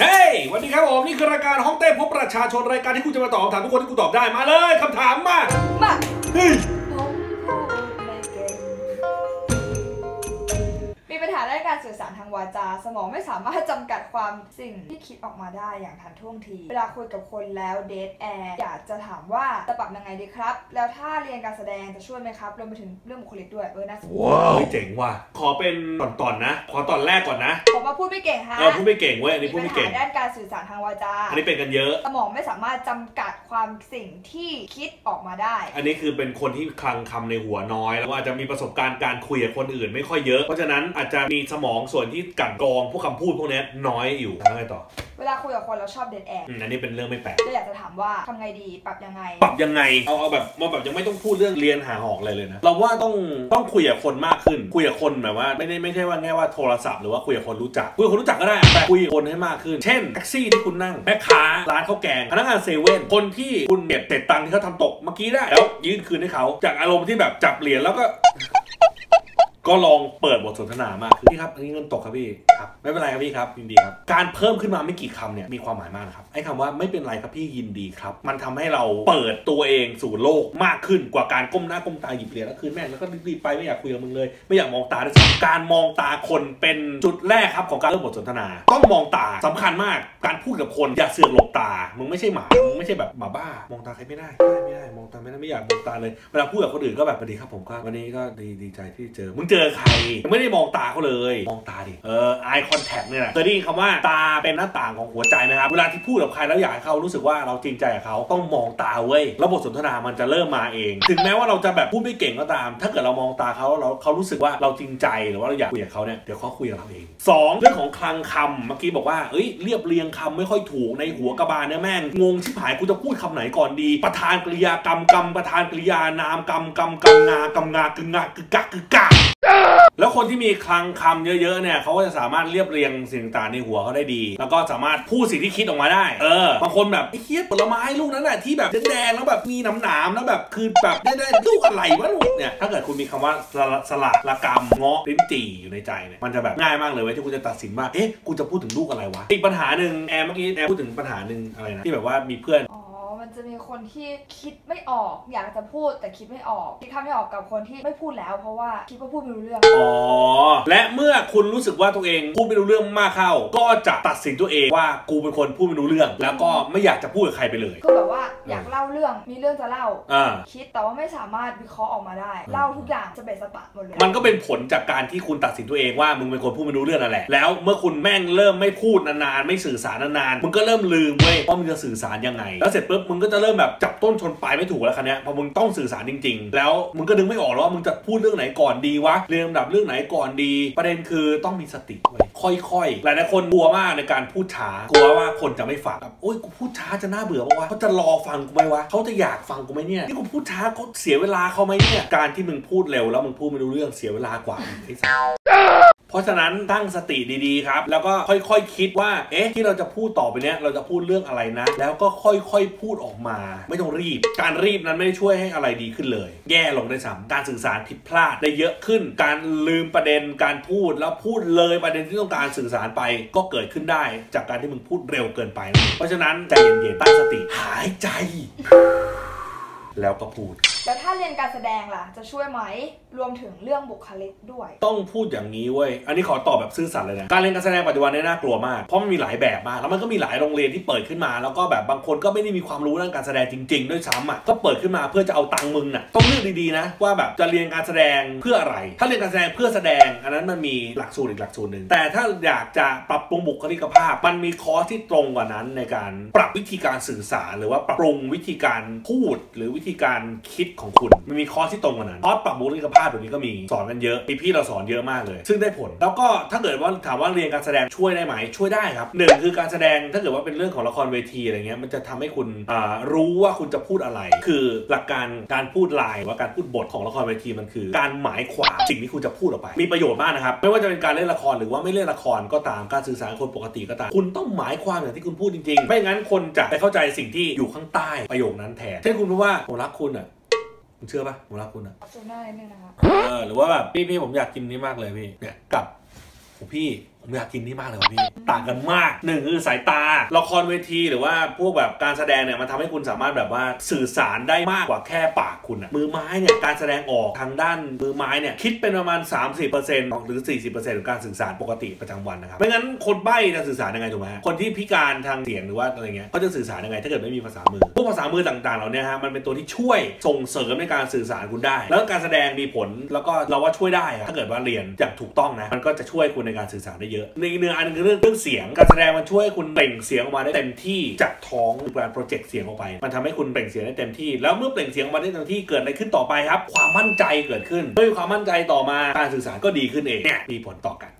เฮ้ยวันนี้ครับผมนี่คือรายการห้องเต้พบประชาชนรายการที่คุณจะมาตอบคำถามทุกคนที่กูตอบได้มาเลยคำถามมา มา เฮ้ย สื่อสารทางวาจา สมองไม่สามารถจำกัดความสิ่งที่คิดออกมาได้อย่างทันท่วงที เวลาคุยกับคนแล้วเดทแอร์อยากจะถามว่าจะปรับยังไงดีครับ แล้วถ้าเรียนการแสดงจะช่วยไหมครับรวมไปถึงเรื่องบุคลิกด้วยเออน่าสนใจว้าวเจ๋งว่ะขอเป็นตอนๆนะ ขอตอนแรกก่อนนะผมว่าพูดไม่เก่งฮะเออพูดไม่เก่งเว้ยอันนี้พูดมีไม่ปัญเก่งหาด้านการสื่อสารทางวาจาอันนี้เป็นกันเยอะ สมองไม่สามารถจำกัดความสิ่งที่คิดออกมาได้ อันนี้คือเป็นคนที่คลังคำในหัวน้อย แล้วก็อาจจะมีประสบการณ์การคุยกับคนอื่นไม่ค่อยเยอะเพราะฉะนั้นอาจจะมีสมองส่วนที่กลั่นกรองพวกคำพูดพวกเนี้ยน้อยอยู่แล้วไงต่อ เวลาคุยกับคนเราชอบเดทแอร์อืมอันนี้เป็นเรื่องไม่แปลกเลยอยากจะถามว่าทำไงดีปรับยังไง ปรับยังไง เอาเอาแบบมาแบบยังไม่ต้องพูดเรื่องเรียนหาหอกอะไรเลยนะ เราว่าต้องต้องคุยกับคนมากขึ้น คุยกับคนแบบว่าไม่ได้ไม่ใช่ว่าแค่ว่าโทรศัพท์หรือว่าคุยกับคนรู้จัก คุยกับคนรู้จักก็ได้ แต่คุยกับคนให้มากขึ้น เช่นแท็กซี่ที่คุณนั่ง แม่ค้า ร้านข้าวแกง พนักงานเซเว่น คนที่คุณเก็บเศษตังค์ที่เขาทำตกเมื่อกี้ได้ แล้วยื่นคืนให้เขา จากอารมณ์ที่แบบจับเหรียญแล้วก็ ก็ลองเปิดบทสนทนามากขึ้นพี่ครับอันนี้เงินตกครับพี่ครับไม่เป็นไรครับพี่ครับยินดีครับการเพิ่มขึ้นมาไม่กี่คำเนี่ยมีความหมายมากนะครับไอ้คำว่าไม่เป็นไรครับพี่ยินดีครับ มันทำให้เราเปิดตัวเองสู่โลกมากขึ้นกว่าการก้มหน้าก้มตาหยิบเหรียญแล้วคืนแม่งแล้วก็รีบๆไปไม่อยากคุยกับมึงเลย ไม่อยากมองตาด้วยซ้ำการมองตาคนเป็นจุดแรกครับของการเริ่มบทสนทนา ต้องมองตาสำคัญมาก การพูดกับคนอย่าเสือกหลบตามึงไม่ใช่หมามึงไม่ใช่แบบหมาบ้ามองตาใครไม่ได้ไม่ได้ไม่ได้มองตาไม่ได้ไม่อยากมองตาเลยเวลาพูดกับคนอื่นก็แบบสวัสดีครับผมก็วันนี้ก็ดีดีใจที่เจอมึงเจอใคร ไม่ได้มองตาเขาเลย มองตาดิ เออ eye contact เนี่ยเคยได้ยินคำว่าตาเป็นหน้าต่างของหัวใจไหมครับ เวลาที่พูดกับใครแล้วอยากให้เขารู้สึกว่าเราจริงใจกับเขาต้องมองตาเว้ยแล้วบทสนทนามันจะเริ่มมาเอง ถึงแม้ว่าเราจะแบบพูดไม่เก่งก็ตาม ถ้าเกิดเรามองตาเขาแล้วเราเขารู้สึกว่าเราจริงใจหรือว่าเราอยากคุยกับเขาเนี่ย เดี๋ยวเขาคุยกับเราเองสองเรื่องของคลังคำเมื่อกี้บอกว่า เอ้ย เรียบเรียงคำไม่ค่อยถูกในหัวกระบาลเนี่ยแม่ง งงชิบหายกูจะพูดคำไหนก่อนดี ประธานกริยากรรมกรรมประธานกริยานามกรรมกรรมกำงากำงากึงงากึกกักกึกกัก แล้วคนที่มีคลังคำเยอะๆเนี่ยเขาก็จะสามารถเรียบเรียงสิ่งต่างๆในหัวเขาได้ดี แล้วก็สามารถพูดสิ่งที่คิดออกมาได้ เออ บางคนแบบไอ้เคียผลไม้ลูกนั้นน่ะที่แบบแดงๆแล้วแบบมีหนามๆแล้วแบบคือแบบได้ๆลูกอะไรวะลูกเนี่ย ถ้าเกิดคุณมีคำว่าสละสละละกำเงาะลิ้นจี่อยู่ในใจเนี่ย มันจะแบบง่ายมากเลยเว้ยที่คุณจะตัดสินว่า เอ๊ะ กูจะพูดถึงลูกอะไรวะ อีกปัญหาหนึ่งแอร์เมื่อกี้แอร์พูดถึงปัญหาหนึ่งอะไรนะที่แบบว่ามีเพื่อนอ๋อมัน จะมีคนที่คิดไม่ออก อยากจะพูดแต่คิดไม่ออกคิดคำไม่ออกกับคนที่ไม่พูดแล้วเพราะว่าคิดว่าพูดไม่รู้เรื่อง อ๋อ และเมื่อคุณรู้สึกว่าตัวเองพูดไม่รู้เรื่องมากเข้า ก็จะตัดสินตัวเองว่ากูเป็นคนพูดไม่รู้เรื่อง แล้วก็ไม่อยากจะพูดกับใครไปเลยคือแบบว่าอยากเล่าเรื่องมีเรื่องจะเล่าอ่าคิดแต่ว่าไม่สามารถวิเคราะห์ออกมาได้ เล่าทุกอย่างจะเบะสะบัดหมดเลยมันก็เป็นผลจากการที่คุณตัดสินตัวเองว่ามึงเป็นคนพูดไม่รู้เรื่องนั่นแหละแล้วเมื่อคุณแม่งเริ่มไม่พูดนานๆไม่สื่อสารนานๆมึงก็เริ่มลืมเว้ยว่ามึงจะสื่อสารยังไง แล้วเสร็จปุ๊บมึงก็จะเริ่มแบบจับต้นชนปลายไม่ถูกแล้วคันนี้ยพอมึงต้องสื่อสารจริง ๆ แล้วมึงก็นึกไม่ออกแล้วว่ามึงจะพูดเรื่องไหนก่อนดีวะเรียงลำดับเรื่องไหนก่อนดี ประเด็นคือต้องมีสติเว้ยค่อยๆหลายๆคนกลัวมากในการพูดช้ากลัวว่าคนจะไม่ฟังแบบโอ๊ยกูพูดช้าจะน่าเบื่อปะวะเขาจะรอฟังกูไหมวะเขาจะอยากฟังกูไหมเนี่ยที่กูพูดช้าเขาเสียเวลาเขาไหมเนี่ยการที่มึงพูดเร็วแล้วมึงพูดไม่รู้เรื่องเสียเวลากว่าไอ้สัส เพราะฉะนั้นตั้งสติดีๆครับ แล้วก็ค่อยๆคคิดว่า เอ๊ะ ที่เราจะพูดต่อไปเนี้ยเราจะพูดเรื่องอะไรนะ แล้วก็ค่อยๆพูดออกมา ไม่ต้องรีบ การรีบนั้นไม่ช่วยให้อะไรดีขึ้นเลย แย่ลงได้วยซ้ำการสื่อสารผิดพลาดได้เยอะขึ้น การลืมประเด็นการพูดแล้วพูดเลยประเด็นที่ต้องการสื่อสารไปก็เกิดขึ้นได้ จากการที่มึงพูดเร็วเกินไปเองเพราะฉะนั้นใจเย็นๆตั้งสติหายใจ แล้วก็พูด แล้วถ้าเรียนการแสดงล่ะ จะช่วยไหมรวมถึงเรื่องบุคลิกด้วย ต้องพูดอย่างนี้เว้ย อันนี้ขอตอบแบบซื่อสัตย์เลยนะ การเรียนการแสดงปัจจุบันเนี่ยน่ากลัวมาก เพราะมันมีหลายแบบมาก แล้วมันก็มีหลายโรงเรียนที่เปิดขึ้นมา แล้วก็แบบบางคนก็ไม่ได้มีความรู้ด้านการแสดงจริง ๆ ด้วยซ้ำอะ ก็เปิดขึ้นมาเพื่อจะเอาตังค์มึงน่ะ ต้องเลือกดีๆนะ ว่าแบบจะเรียนการแสดงเพื่ออะไร ถ้าเรียนการแสดงเพื่อแสดง อันนั้นมันมีหลักสูตรอีกหลักสูตรหนึ่ง แต่ถ้าอยากจะปรับปรุงบุคลิกภาพ มันมีคอร์สที่ตรงกว่านั้นในการปรับวิธีการสื่อสารหรือว่าปรับปรุงวิธีการพูดหรือวิธีการคิดของคุณมันมีคอร์สที่ตรงกว่านั้นคอร์สปรับบุคลิกภาพเดี๋ยวนี้ก็มีสอนกันเยอะมีพี่เราสอนเยอะมากเลย ซึ่งได้ผล แล้วก็ถ้าเกิดว่าถามว่าเรียนการแสดงช่วยได้ไหมช่วยได้ครับหนึ่งคือการแสดงถ้าเกิดว่าเป็นเรื่องของละครเวทีอะไรเงี้ยมันจะทำให้คุณอ่ารู้ว่าคุณจะพูดอะไร คือหลักการการพูดลายหรือว่าการพูดบทของละครเวทีมันคือ การหมายความสิ่งที่คุณจะพูดออกไป มีประโยชน์มากนะครับไม่ว่าจะเป็นการเล่นละครหรือว่าไม่เล่นละครก็ตามการสื่อสารกับคนปกติก็ตามคุณต้องหมายความอย่างที่คุณพูดจริงๆ ไม่งั้นคนจะไปเข้าใจสิ่งที่อยู่ข้างใต้ประโยคนั้นแทนเช่นคุณพูดว่าผมรักคุณอะ คุณเชื่อปะผมรักคุณอะซูหน้านิดนึงนะคะเออหรือว่าแบบพี่พี่ผมอยากกินนี้มากเลยพี่เนี่ยกับโอ้พี่ ผมอยากกินนี่มากเลยว่ะพี่ ต่างกันมากหนึ่งคือสายตา ละครเวทีหรือว่าพวกแบบการแสดงเนี่ยมันทำให้คุณสามารถแบบว่าสื่อสารได้มากกว่าแค่ปากคุณอะมือไม้เนี่ยการแสดงออกทางด้านมือไม้เนี่ยคิดเป็นประมาณ 30%หรือ 40%ของการสื่อสารปกติประจำวันนะครับไม่งั้นคนใบ้จะสื่อสารยังไงถูกไหมคนที่พิการทางเสียงหรือว่าอะไรเงี้ยเขาจะสื่อสารยังไงถ้าเกิดไม่มีภาษามือพวกภาษามือต่างๆเหล่านี้ฮะมันเป็นตัวที่ช่วยส่งเสริมในการสื่อสารคุณได้ แล้วการแสดงมีผลแล้วก็เราว่าช่วยได้อะถ้าเกิดว่าเรียนอย่างถูกต้องนะมันก็จะช่วยคุณในการสื่อสารได้เยอะในเนื้ออันคือเรื่องเรื่องเสียงการแสดงมันช่วยให้คุณเปล่งเสียงออกมาได้เต็มที่จากท้องการโปรเจกต์เสียงออกไป มันทำให้คุณเปล่งเสียงได้เต็มที่ แล้วเมื่อเปล่งเสียงออกมาได้เต็มที่เกิดอะไรขึ้นต่อไปครับ ความมั่นใจเกิดขึ้นเมื่อมีความมั่นใจต่อมาการสื่อสารก็ดีขึ้นเองเนี่ยมีผลต่อกัน